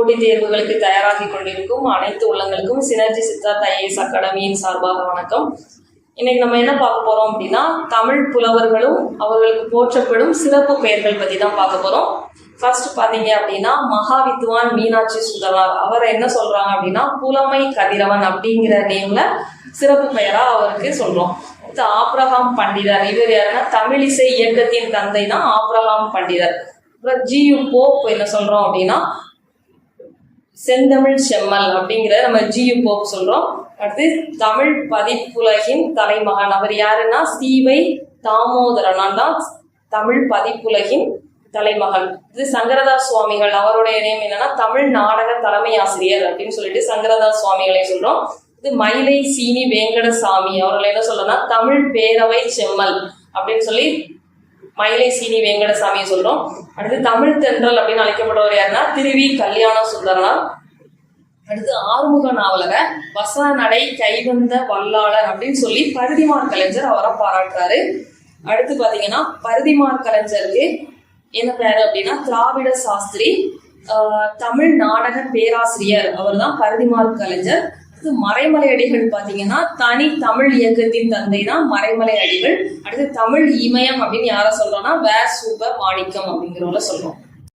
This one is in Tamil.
போட்டித் தேர்வுகளுக்கு தயாராகி கொண்டிருக்கும் அனைத்து உள்ளங்களுக்கும் சினர்ஜி சித்தார்த் ஐஏஎஸ் அகாடமியின் சார்பாக வணக்கம். இன்னைக்கு நம்ம என்ன பார்க்க போறோம் அப்படின்னா தமிழ் புலவர்களும் அவர்களுக்கு போற்றப்படும் சிறப்பு பெயர்கள் பத்தி தான் பார்க்க போறோம். ஃபர்ஸ்ட் பாத்தீங்க அப்படின்னா மகாவித்வான் மீனாட்சி சுந்தரனார் அவரை என்ன சொல்றாங்க அப்படின்னா புலமை கதிரவன் அப்படிங்கிற நேம்ல சிறப்பு பெயரா அவருக்கு சொல்றோம். அடுத்து ஆப்ரஹாம் பண்டிதர். இவர் யாருன்னா தமிழிசை இயக்கத்தின் தந்தை தான் ஆப்ரஹாம் பண்டிதர். அப்புறம் ஜியு போப் என்ன சொல்றோம் அப்படின்னா செந்தமிழ் செம்மல் அப்படிங்கிற நம்ம ஜியு போப் சொல்றோம். அடுத்து தமிழ் பதிப்புலகின் தலைமகன். அவர் யாருன்னா? சீவை தாமோதரனான் தான் தமிழ் பதிப்புலகின் தலைமகன். இது சங்கரதாஸ் சுவாமிகள். அவருடைய நேம் என்னன்னா தமிழ் நாடக தலைமை ஆசிரியர் அப்படின்னு சொல்லிட்டு சங்கரதாஸ் சுவாமிகளை சொல்றோம். இது மயிலை சீனி வேங்கடசாமி. அவர்களை என்ன சொல்றோம்னா தமிழ் பேரவை செம்மல் அப்படின்னு சொல்லி மயிலை சீனி வேங்கடசாமியை சொல்றோம். அடுத்து தமிழ் தென்றல் அப்படின்னு அழைக்கப்பட்டவர் யாருன்னா திருவி கல்யாண சுந்தரனார் அடுத்து ஆறுமுக நாவலரை வசன நடை கைவந்த வல்லாளர் அப்படின்னு சொல்லி பருதிமார் கலைஞர் அவரை பாராட்டுறாரு. அடுத்து பாத்தீங்கன்னா பருதிமார் கலைஞருக்கு என்ன பேரு அப்படின்னா திராவிட சாஸ்திரி தமிழ் நாடக பேராசிரியர் அவர் தான் பருதிமார் கலைஞர். அடுத்து மறைமலை அடிகள் பாத்தீங்கன்னா தனி தமிழ் இயக்கத்தின் தந்தை தான் மறைமலை அடிகள். அடுத்து தமிழ் இமயம் அப்படின்னு யாரை சொல்றோம்னா வே சூப மாணிக்கம் அப்படிங்கிறவங்கள சொல்றோம்.